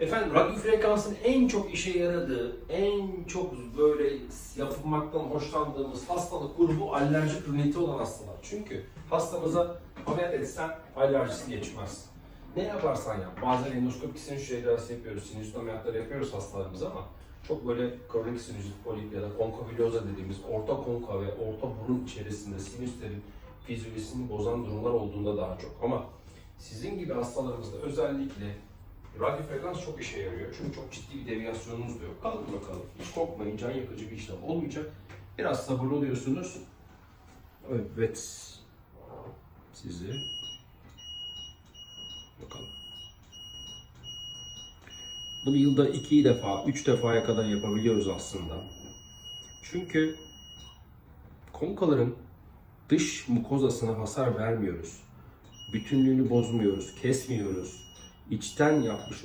Efendim radyo frekansın en çok işe yaradığı, en çok böyle yapılmaktan hoşlandığımız hastalık grubu alerjik riniti olan hastalar. Çünkü hastamıza ameliyat etsen alerjisi geçmez. Ne yaparsan yap. Bazen endoskopik sinüs cerrahisi yapıyoruz, sinüs ameliyatları yapıyoruz hastalarımıza ama çok böyle kronik sinüzit polip ya da konkaviloza dediğimiz orta konka ve orta burun içerisinde sinüslerin fizyolojisini bozan durumlar olduğunda daha çok. Ama sizin gibi hastalarımızda özellikle radyo frekans çok işe yarıyor. Çünkü çok ciddi bir deviyasyonunuz da yok. Kalın bakalım. Hiç korkmayın. Can yakıcı bir işlem olmayacak. Biraz sabırlı oluyorsunuz. Evet. Sizi bakalım. Bunu yılda iki defa, üç defaya kadar yapabiliyoruz aslında. Çünkü konkaların dış mukozasına hasar vermiyoruz. Bütünlüğünü bozmuyoruz, kesmiyoruz. İçten yapmış olduğumuz